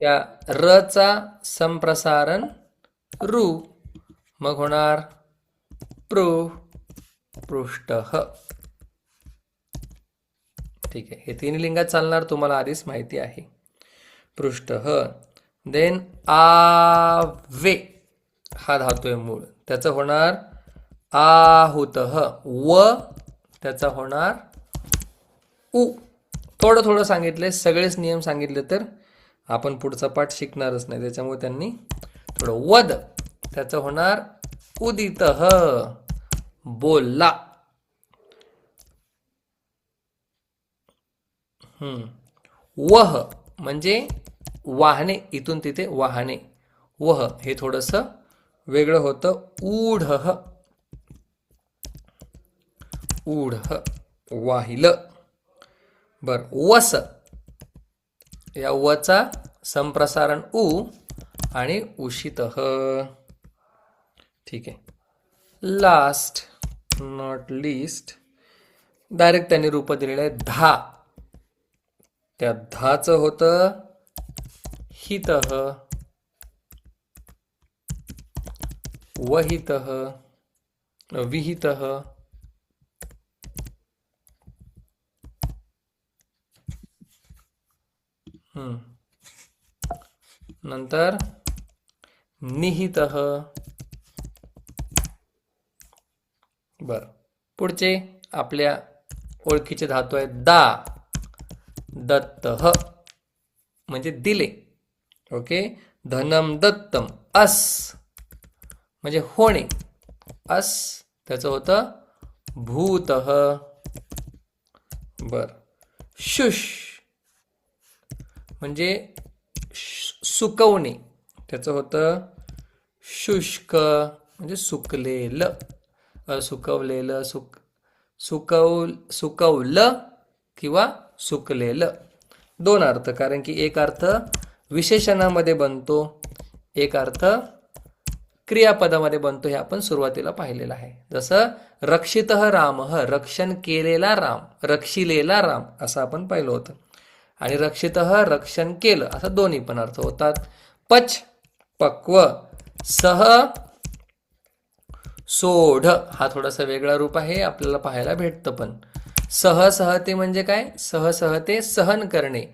त्या रचा संप्रसारण रू मग होणार प्रू पृष्ठ ठीक आहे. हे तिन्ही लिंगात चालणार तुम्हाला आधीच माहिती आहे. पृष्ठ देन आवे हा धातू आहे मूळ. त्याचं होणार आहुत व त्याचा होणार उ. थोडं थोडं सांगितले सगळेच नियम सांगितले तर आपण पुढचा पाठ शिकणारच नाही. त्याच्यामुळे त्यांनी थोडं वद. त्याचं होणार उदित बोलला वह म्हणजे वाहने. इथून तिथे वाहने. वह हे थोडस वेगळं होतं. ऊढ ऊढ वाहिलं. बर. वस. या वचा संप्रसारण उ आणि उशित. ठीक आहे. लास्ट नॉट लिस्ट डायरेक्ट त्यांनी रूप दिलेलं आहे धा. त्या धाचं होतं हित. वहित विहित. नंतर निहित. बर. पुढचे आपल्या ओळखीचे धातू आहे दा दत्त म्हणजे दिले. ओके? धनम दत्तम अस म्हणजे होणे. अस त्याचं होतं भूत. बर. शुष. म्हणजे श- सुकवणे. त्याचं होतं शुष्क म्हणजे सुकलेलं. सुकवलेलं सुक सुकव सुकवलं किंवा सुकलेलं. दोन अर्थ कारण की एक अर्थ विशेषणामध्ये बनतो एक अर्थ क्रियापदामध्ये बनतो हे आपण सुरुवातीला पाहिलेलं आहे. जसं रक्षित राम रक्षण केलेला राम रक्षिलेला राम असं आपण पाहिलं होतं. आणि रक्षित रक्षण केलं. असं दोन्ही पण अर्थ होतात. पच पक्व सह सोढ. हा थोडासा वेगळा रूप आहे आपल्याला पाहायला भेटतं पण. सहसहते म्हणजे काय? सहसहते सहन करणे.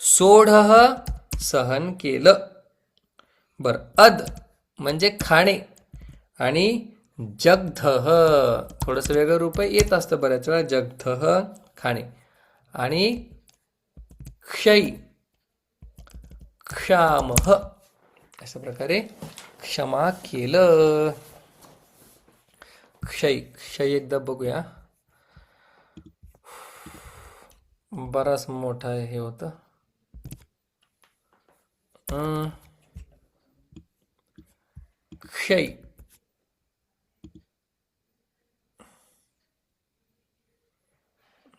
सोढ सहन केलं. बर अद म्हणजे खाणे. आणि जगध थोडंसं वेगळं रूप येत असतं बऱ्याच वेळा. जगध खाणे. आणि क्षय. क्षामह अशा प्रकारे क्षमा केलं. क्षय. क्षय एकदा बघूया. बराच मोठा हे होतं. क्षय.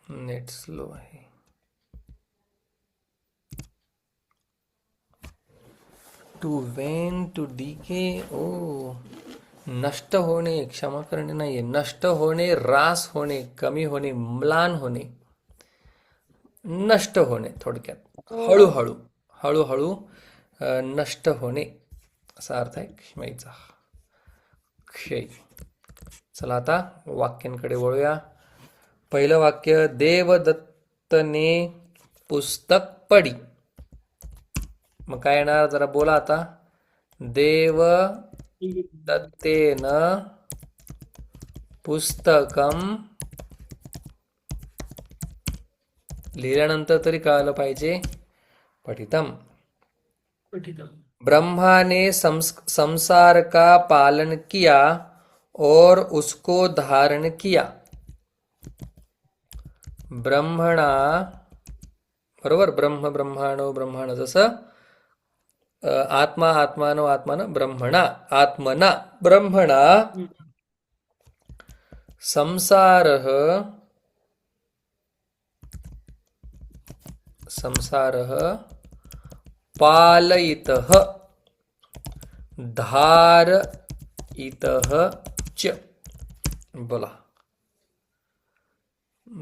नेट स्लो आहे. टू वेन टू डीके ओ. नष्ट होणे क्षमा करणे नाहीये. नष्ट होणे रास होणे कमी होणे म्लान होणे. नष्ट होणे थोडक्यात. हळूहळू हळूहळू अ, नष्ट होणे. असा अर्थ आहे क्षमेचा. क्षय. चला आता वाक्यांकडे वळूया. पहिलं वाक्य देवदत्तने पुस्तक पडी मग काय येणार? जरा बोला आता. देव दत्तेन पुस्तकम लिहिल्यानंतर तरी कळालं पाहिजे. पठितम. ब्रह्मा ने संस, संसार का पालन किया और उसको धारण किया? ब्रह्मणा बरोबर? ब्रह्म ब्रह्माणो ब्रह्माण जसं आत्मा आत्मानो आत्मान ब्रह्मणा आत्मना ब्रह्मणा। संसार संसार पालयित धारयित च। बोला।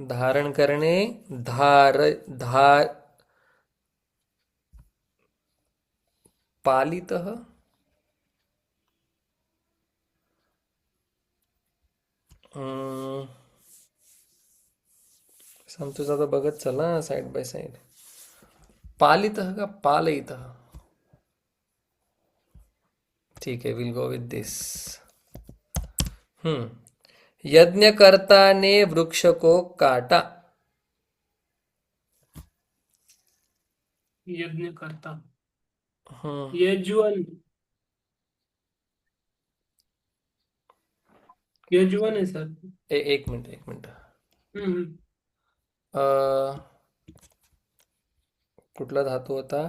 धारण करणे धार धार पालितः अं, संतोष आता बघत चल साइड बाय साइड पालितः का पालयितः। ठीक है विल गो विथ दिस हम्म यज्ञकर्ता ने वृक्ष को काटा। यज्ञ करता हम्म यजुवन यजुवन आहे सर। ए, एक मिनट एक मिनट। हम्म अ, कुठला धातू होता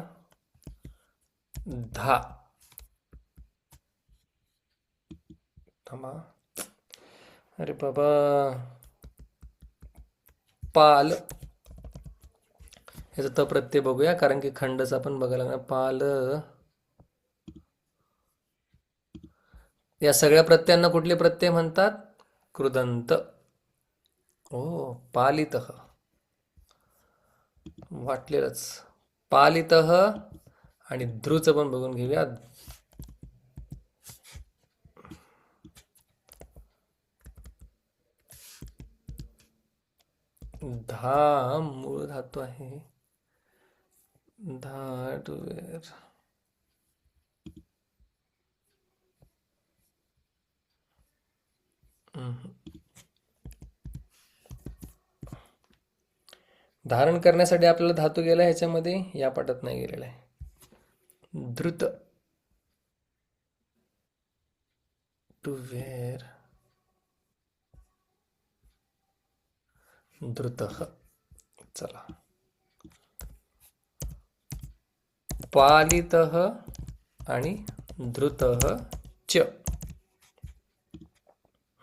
धा। थांबा। अरे बाबा पाल। याचं त प्रत्यय बघूया कारण की खंडच आपण बघायला लागणार. पाल. या सगळ्या प्रत्ययांना कुठले प्रत्यय म्हणतात? कृदंत. ओ पालित. वाटलेलंच. पालित आणि ध्रुचं पण बघून घेऊया. धा मूळ धातू आहे. धाट धारण करण्यासाठी आपल्याला धातू गेला ह्याच्यामध्ये या पाठात नाही गेलेला आहे. द्रुत टू वेअर द्रुत चला. पालित आणि धृत च.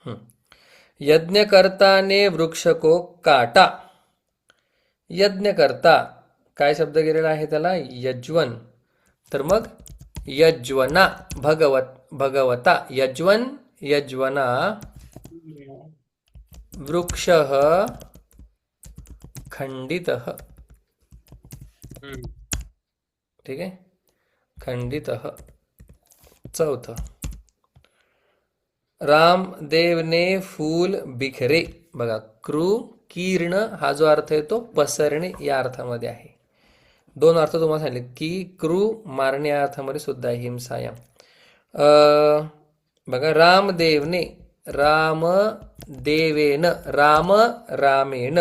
हम्म. यज्ञकर्ताने वृक्ष को काटा. यज्ञकर्ता काय शब्द गेलेला आहे त्याला? यज्वन. तर मग यज्वना भगवत भगवता. यज्वन यज्वना. वृक्ष खंडित. ठीक आहे? खंडित. चौथं. रामदेवने फूल बिखरे. बघा क्रू किरण हा जो अर्थ आहे तो पसरणे या अर्थामध्ये आहे. दोन अर्थ तुम्हाला सांगितले की क्रू मारणे या अर्थामध्ये सुद्धा आहे हिंसायाम बघा रामदेवने राम देवेन राम रामेन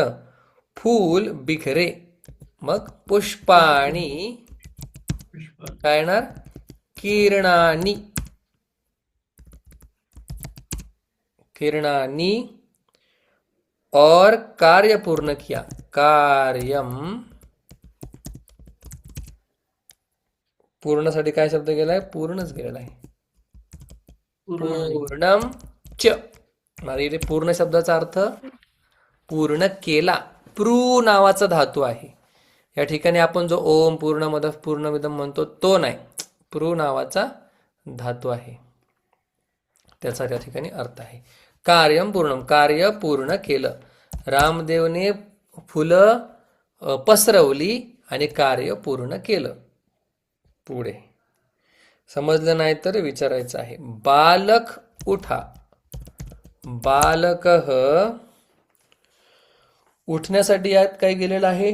फूल बिखरे. मग पुष्पाणी काय येणार किरणानी. किरणानी और कार्य पूर्ण किया. कार्यम. पूर्णसाठी काय शब्द गेलाय? पूर्णच गेलेला आहे. पूर्ण पूर्णम च. मला इथे पूर्ण शब्दाचा अर्थ पूर्ण केला. प्रू नावाचा धातू आहे. या ठिकाणी आपण जो ओम पूर्ण मद पूर्ण विदम म्हणतो तो नाही. प्रू नावाचा धातू आहे. त्याचा त्या ठिकाणी अर्थ आहे. कार्यम पूर्णम कार्य पूर्ण केलं. रामदेवने फुलं पसरवली आणि कार्य पूर्ण केलं. पुढे. समजलं नाही तर विचारायचं आहे. बालक उठा. बालक उठण्यासाठी यात काय गेलेलं आहे?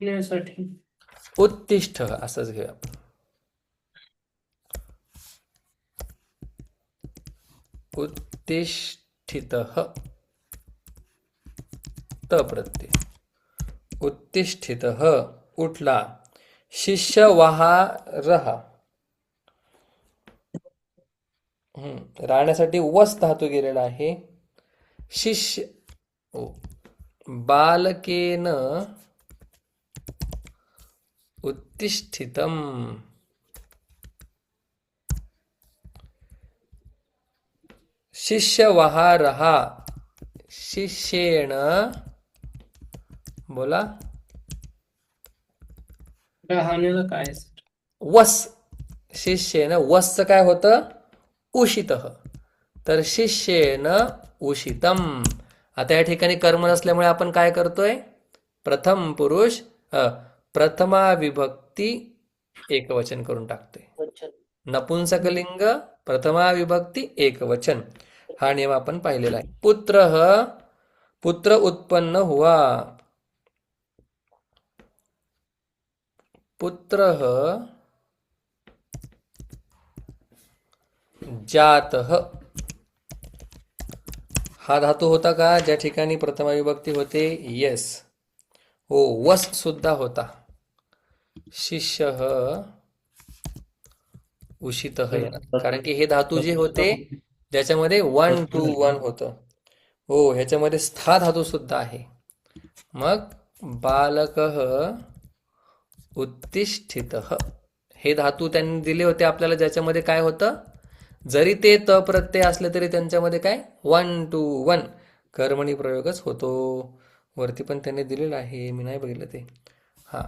पिण्यासाठी. उत्तिष्ठ असंच घेऊया उत्तिष्ठित. त प्रत्यय. उत्तिष्ठित उठला. शिष्य वहा रहा हम्म राहण्यासाठी वस धातू गेलेला आहे. शिष्य बालकेन उत्तिष्ठितम्। शिष्य वहा रहा शिष्येण बोला। राहण्याला काय वस। शिष्येन वसचं काय होतं? उषित। तर शिष्येन उषितम। आता या ठिकाणी कर्म नसल्यामुळे आपण काय करतोय? प्रथम पुरुष प्रथमा विभक्ती एकवचन करून वचन नपुंसकलिंग प्रथमा विभक्ती एकवचन. हा नियम आपण पाहिलेला आहे. पुत्र पुत्र उत्पन्न हुआ. पुत्र जात हा. धातू होता का? ज्या ठिकाणी प्रथमा विभक्ती होते येस हो वस सुद्धा होता. शिष्य उषित कारण की हे धातू जे होते ज्याच्यामध्ये वन टू वन होतं. हो ह्याच्यामध्ये स्था धातू सुद्धा आहे. मग बालक उत्तिष्ठित. हे धातू त्यांनी दिले होते आपल्याला ज्याच्यामध्ये काय होतं? जरी ते त प्रत्यय असले तरी त्यांच्यामध्ये काय? वन टू वन कर्मणी प्रयोगच होतो. वरती पण त्यांनी दिलेलं आहे मी नाही बघितलं ते. हा.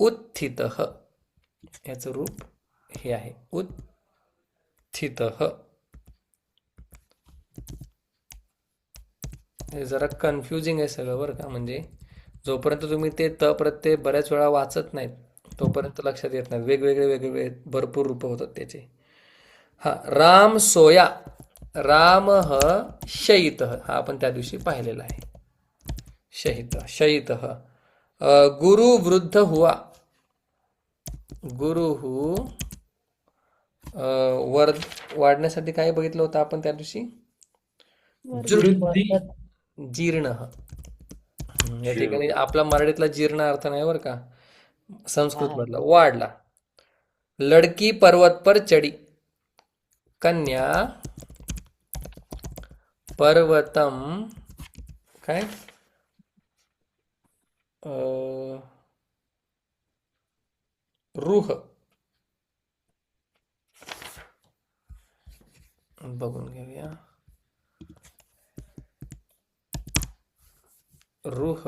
उत्थित. याचं रूप हे आहे. उत्थित. हे जरा कन्फ्युजिंग आहे सगळं बरं का? म्हणजे जोपर्यंत तुम्ही ते त प्रत्यय बऱ्याच वेळा वाचत नाहीत तोपर्यंत लक्षात येत नाहीत. वेगवेगळे वेगवेगळे भरपूर रूप होतात त्याचे. हा राम सोया. राम ह शयित. हा आपण त्या दिवशी पाहिलेला आहे. शहित शयित. गुरु वृद्ध हुआ. गुरु हु वर वाढण्यासाठी काय बघितलं होतं आपण त्या दिवशी? वृद्धी जीर्ण. या ठिकाणी आपला मराठीतला जीर्ण अर्थ नाही बरं का? संस्कृत मधला. वाढला. लडकी पर्वत पर चढी. कन्या पर्वतम. काय? रुह बघून घेऊया रुह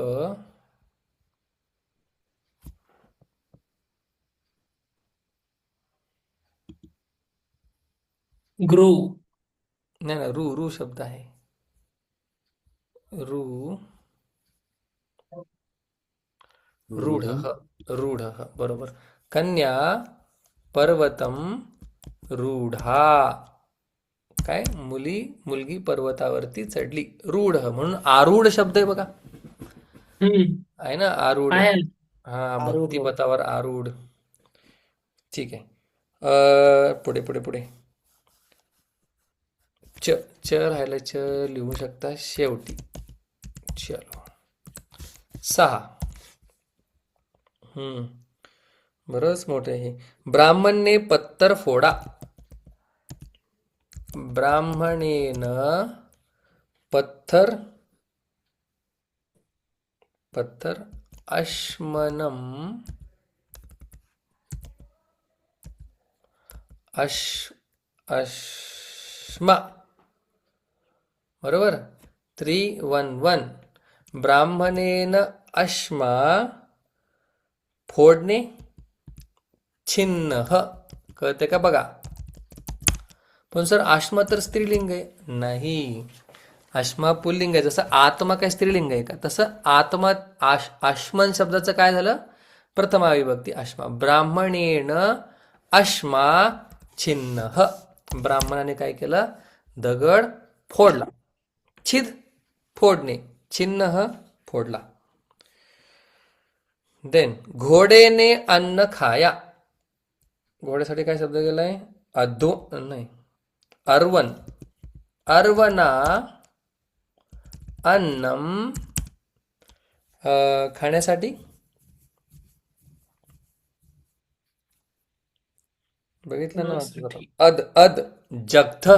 ग्रो नाही ना रू रू शब्द आहे रू रूढ रूढ बरोबर कन्या पर्वतम रूढा. काय? मुली मुलगी पर्वतावरती चढली. रूढ म्हणून आरूढ शब्द आहे बघा. आहे ना? आरूढ. हा. भक्तिपथावर आरूढ. ठीक आहे. अ, पुढे पुढे पुढे. च च राहिलं च लिहू शकता शेवटी. चलो. सहा. हम्म. बरंच मोठे हे ब्राह्मणने पत्तर फोडा. ब्राह्मणेन पत्थर पत्थर अश्मनम अश अश्मा. बरोबर? थ्री वन वन ब्राह्मणेन अश्मा फोडणे. छिन्न कळते का बघा? पण सर आश्मा तर स्त्रीलिंग आहे. नाही. आश्मा पुल्लिंग आहे. जसं आत्मा काय स्त्रीलिंग आहे का? तसं आत्मा आश आश्मन शब्दाचं काय झालं? प्रथमा विभक्ती आश्मा. ब्राह्मणेन अश्मा छिन्न ब्राह्मणाने काय केलं? दगड फोडला. छिद फोडणे. छिन्न फोडला. देन घोडेने अन्न खाया. घोड्यासाठी काय शब्द गेलाय अधो नाही. अर्वन. अर्वना अन्नम खाण्यासाठी? बघितलं ना. अद अद जगध.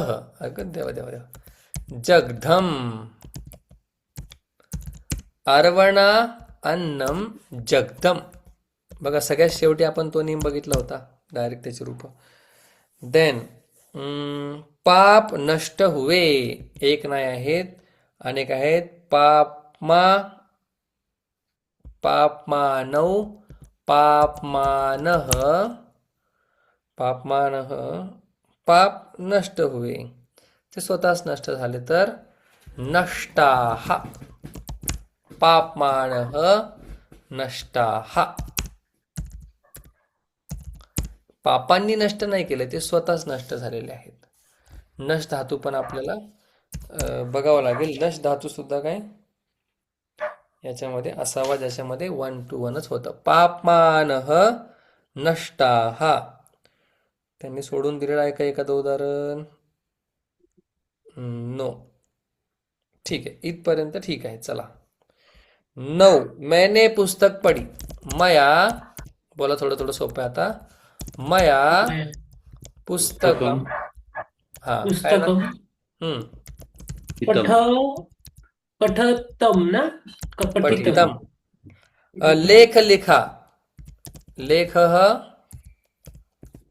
अगं देवा देवा देवा. जगधम. अर्वणा अन्नम जगदम बघा सगळ्यात शेवटी आपण तो नियम बघितला होता. डायरेक्ट त्याचे रूप. देन पाप नष्ट हुवे एक नाही आहेत अनेक आहेत. पापमा पापमानव पापमानः पापमानः पाप नष्ट हुवे ते स्वतःच नष्ट झाले तर नष्टाः. पापमानः नष्टाः. पापांनी नष्ट नाही केलं ते स्वतःच नष्ट झालेले आहेत. नश धातू पण आपल्याला बघावं लागेल. नश धातू सुद्धा काय? याच्यामध्ये असावा ज्याच्यामध्ये वन टू वनच होतं. पापमानः नष्टाः. त्यांनी सोडून दिलेलं आहे का एखादं उदाहरण? नो ठीक आहे. इथपर्यंत ठीक आहे. चला. नऊ. मैंने पुस्तक पढी. मया बोला थोडं थोडं सोपं आता. मया पुस्तकम हा काय? पुस्तकम। हम्म। पठ पठतम ना? का पठितम पठितम अ, लेख लिखा लेख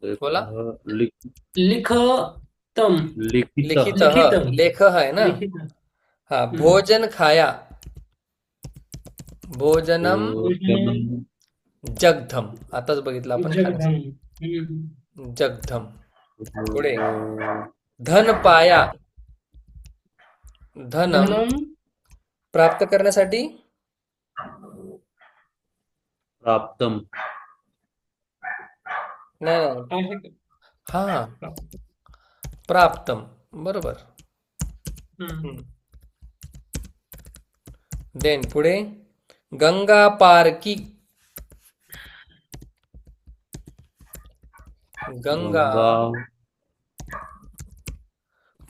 बोला. लिख- लिखतम। लिखित। लिखित लिखितम. लेख है ना? लिखितम। हा भोजन खाया। भोजनम भोजनम जगधम। आताच बघितलं आपण. जगधम। पुढे. धन पाया। धनम धनम प्राप्त करण्यासाठी? प्राप्तम। नाही? हा प्राप्तम. बरोबर. देन पुढे. गंगा पार गंगा.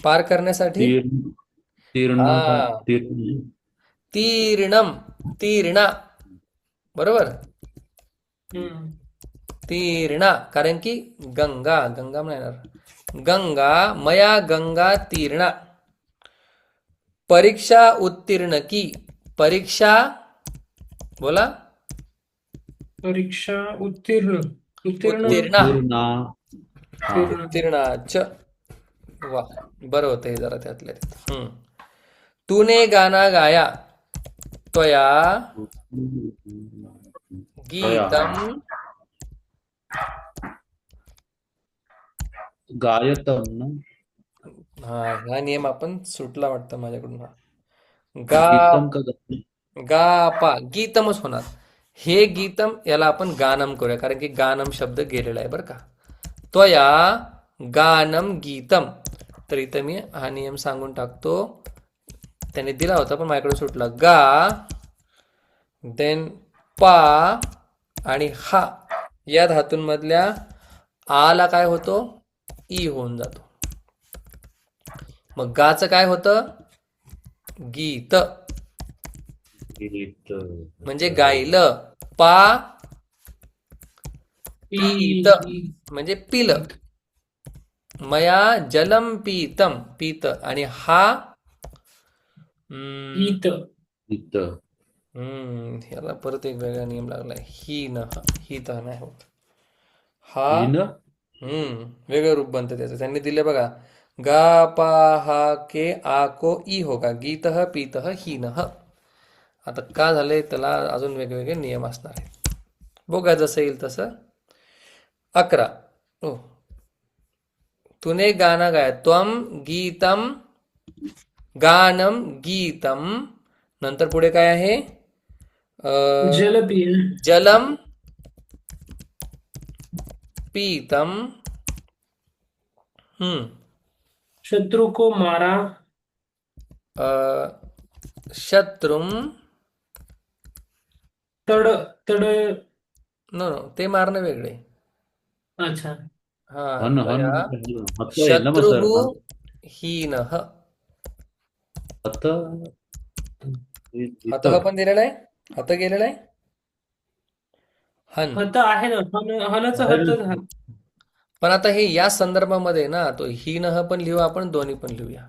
पार करण्यासाठी? तीर्ण तीर्ण. हा. तीर्ण. तीर्णम तीर्णा. बरोबर? हम्म. तीर्णा. कारण की गंगा. गंगा म्हणणार गंगा मया गंगा तीर्णा. परीक्षा उत्तीर्ण की परीक्षा बोला. परीक्षा उत्तीर्ण. उत्तीर्ण. उत्तीर्ण. वा. बरं होतं हे जरा त्यातल्या त्यात. हम्म. तूने गाना गाया. त्वया. गीतम. गायतम ना? हा हा नियम आपण सुटला वाटतं माझ्याकडून. हा. गा गीतम का गायतम? गा पा. गीतमच होणार. हे गीतम याला आपण गानम करूया कारण की गानम शब्द गेलेला आहे बरं का. त्वया गानम गीतम. तर इथं मी हा नियम सांगून टाकतो. त्याने दिला होता पण माझ्याकडे सुटला. गा देन पा आणि हा या धातूंमधल्या आला काय होतो? ई होऊन जातो. मग गाचं काय होतं? गीत. गीत म्हणजे गायलं पा पीत. म्हणजे पिलं. मया जलम पीतम पीत. आणि हा हम्म, गीत गीत हम्म, ह्याला परत एक वेगळा नियम लागलाय. ही न ही तर नाही होत. हा हिन? हम्म वेगळं रूप बनतं त्याचं. त्यांनी दिले बघा. गा पा हा के आ को ई होगा गीत पीत हीन. आता का झालंय त्याला अजून वेगवेगळे नियम असणार आहेत. बघा जसं येईल तसं. अकरा. ओ. तूने गाना गाया. त्वम गीतम गानम गीतम नंतर पुढे काय आहे? जलम पीतम. हम्म. शत्रु को मारा. अ, शत्रुम तड तड. नो नो ते मारणं वेगळे. अच्छा. हा हन हन हत आहे ना मग सर? शत्रुः हीनः हत हतः पण दिलेलं आहे? हत गेलेलं आहे? हन. हत आहे ना हन हनचं हत झालं पण आता हे या संदर्भामध्ये ना तो हीनः पण लिहू आपण दोन्ही पण लिहूया.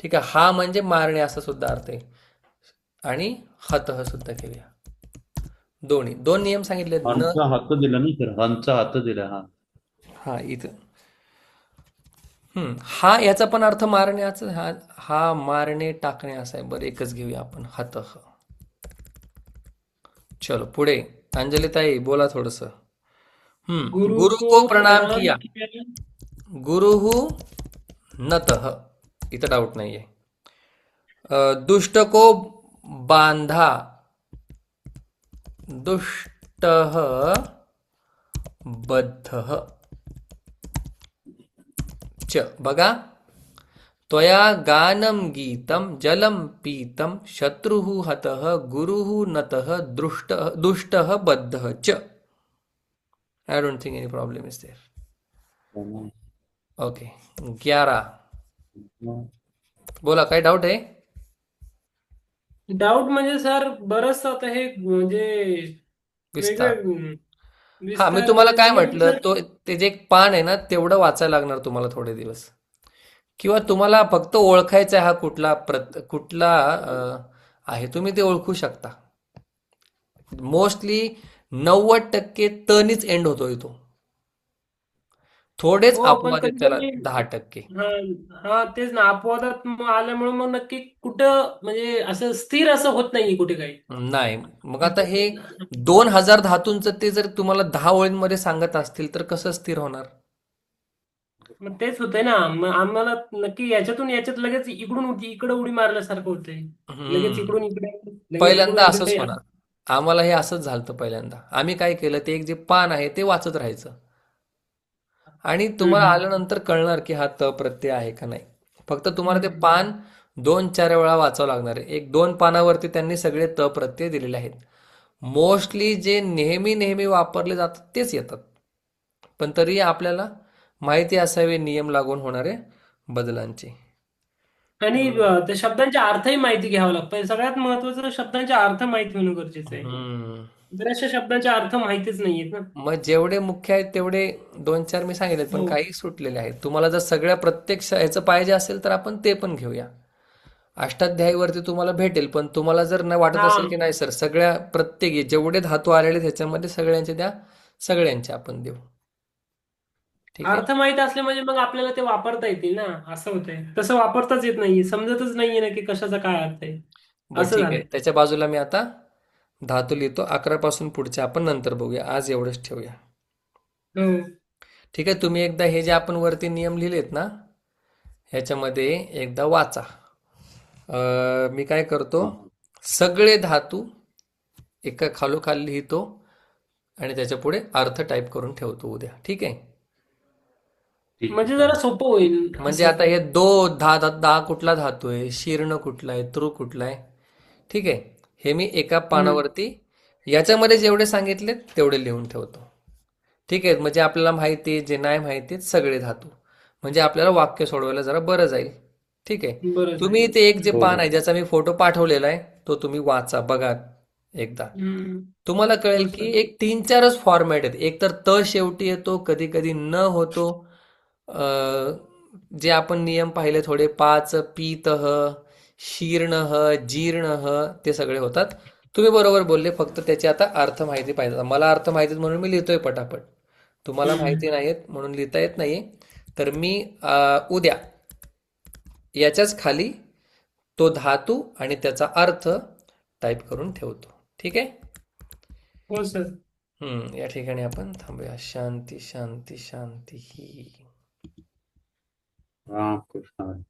ठीक आहे हा म्हणजे मारणे असा सुद्धा अर्थ आहे. आणि हतः सुद्धा घेऊया दोन्ही. दोन नियम सांगितले न? हनचा हात दिला ना सर हनचा हात दिला हा. हा इथं. हम्म हा याचा पण अर्थ मारण्याचा हा हा मारणे टाकणे असा आहे. बरं एकच घेऊया आपण. हतः चलो पुढे. अंजलिताई बोला थोडस. हम्म गुरु गुरु को प्रणाम किया किया। गुरुहु नतः इथं डाऊट नाहीये. अ, दुष्ट को बांधा। दुष्टः बद्धः। च बघा। त्वया गानं गीतं जलं पीतं शत्रुः हतः गुरुः नतः दृष्टः दुष्टः बद्धः च। I don't think any problem is there. Okay ग्यारह। बोला काय डाउट आहे डाऊट म्हणजे सर बरंच आता हे म्हणजे विस्तार. वेगळे हा मी विस्तार तुम्हाला काय म्हणजे म्हटलं सर तो ते जे एक पान आहे ना तेवढं वाचायला लागणार तुम्हाला थोडे दिवस. किंवा तुम्हाला फक्त ओळखायचा हा कुठला प्रत कुठला अ, आहे तुम्ही ते ओळखू शकता. मोस्टली नव्वद टक्के तनीच एंड होतोय तो. थोडेच हो पण अपवाद आहेत त्याला कधी दहा टक्के. हा हा तेच ना. अपवादात आल्यामुळे मग नक्की कुठं म्हणजे असं स्थिर असं होत नाही कुठे काही. नाही. मग आता हे दोन हजार धातूंचं ते जर तुम्हाला दहा ओळींमध्ये सांगत असतील तर कसं स्थिर होणार? मग तेच होतंय ना. मग आम्हाला नक्की याच्यातून याच्यात लगेच इकडून उडी इकडे उडी मारल्यासारखं होतंय. लगेच हम्म इकडून इकडे लगेच पहिल्यांदा इकडून असंच इकडे. होणार. आम्हाला हे असंच झालं पहिल्यांदा. आम्ही काय केलं ते एक जे पान आहे ते वाचत राहायचं. आणि तुम्हाला. आल्यानंतर कळणार की हा त प्रत्यय आहे का नाही. फक्त तुम्हाला ते पान दोन चार वेळा वाचावं लागणार आहे. एक दोन पानावरती त्यांनी सगळे त प्रत्यय दिलेले आहेत. मोस्टली जे नेहमी नेहमी वापरले जातात तेच येतात. पण तरी आपल्याला माहिती असावे नियम लागून होणारे बदलांचे. आणि त्या शब्दांचे अर्थही माहिती घ्यावा लागतो. सगळ्यात महत्वाचं शब्दांचे अर्थ माहिती होणं गरजेचं आहे. बऱ्याचशा शब्दांचे अर्थ माहितीच नाहीयेत ना. मग जेवढे मुख्य आहेत तेवढे दोन चार मी सांगितलेत पण हो. काही सुटलेले आहेत. तुम्हाला जर सगळ्या प्रत्येक श- ह्याचं पाहिजे असेल तर आपण ते पण घेऊया. अष्टाध्यायीवरती तुम्हाला भेटेल पण तुम्हाला जर नाही वाटत हा असेल की नाही सर सगळ्या प्रत्येक जेवढे धातू आलेले आहेत ह्याच्यामध्ये सगळ्यांचे द्या सगळ्यांचे आपण देऊ. ठीक आहे? अर्थ माहीत असले म्हणजे मग आपल्याला ते वापरता येतील ना असं होतंय. तसं वापरताच येत नाहीये समजतच नाहीये ना की कशाचा काय अर्थ आहे. बरं असं ठीक आहे. झालंय. त्याच्या बाजूला मी आता धातू लिहितो अकरा पासून पुढचे आपण नंतर बघूया. आज एवढंच ठेवूया. हो ठीक आहे तुम्ही एकदा हे जे आपण वरती नियम लिहिलेत ना ह्याच्यामध्ये एकदा वाचा. अं, मी काय करतो सगळे धातू एका खालोखाल लिहितो आणि त्याच्या पुढे अर्थ टाईप करून ठेवतो उद्या. ठीक आहे? ठीक. म्हणजे जरा सोपं होईल. म्हणजे आता हे दो धा धा दा कुठला धातू आहे शीर्ण कुठला आहे तृ कुठला आहे? ठीक आहे? हे मी एका. पानावरती याच्यामध्ये जेवढे सांगितले तेवढे लिहून ठेवतो. ठीक आहे? म्हणजे आपल्याला माहिती जे नाही माहिती सगळे धातू. म्हणजे आपल्याला वाक्य सोडवायला जरा बरं जाईल. ठीक आहे? तुम्ही ते एक जे हो. पान आहे ज्याचा मी फोटो पाठवलेला आहे तो तुम्ही वाचा बघा एकदा. तुम्हाला कळेल की एक तीन चारच फॉर्मॅट आहेत. एक तर त शेवटी येतो कधी कधी न होतो. अं, जे आपण नियम पाहिले थोडे पाच पीतः शीर्णः जीर्णः ते सगळे होतात. तुम्ही बरोबर बोलले फक्त त्याचे आता अर्थ माहिती पाहिजे. मला अर्थ माहिती म्हणून मी लिहितोय पटापट. तुम्हाला. माहिती नाहीत म्हणून लिहिता येत नाहीये. तर मी उद्या याच्याच खाली तो धातू आणि त्याचा अर्थ टाईप करून ठेवतो. ठीक आहे? हो सर. हम्म या ठिकाणी आपण थांबूया. शांती शांती शांती ही. राम कृष्ण.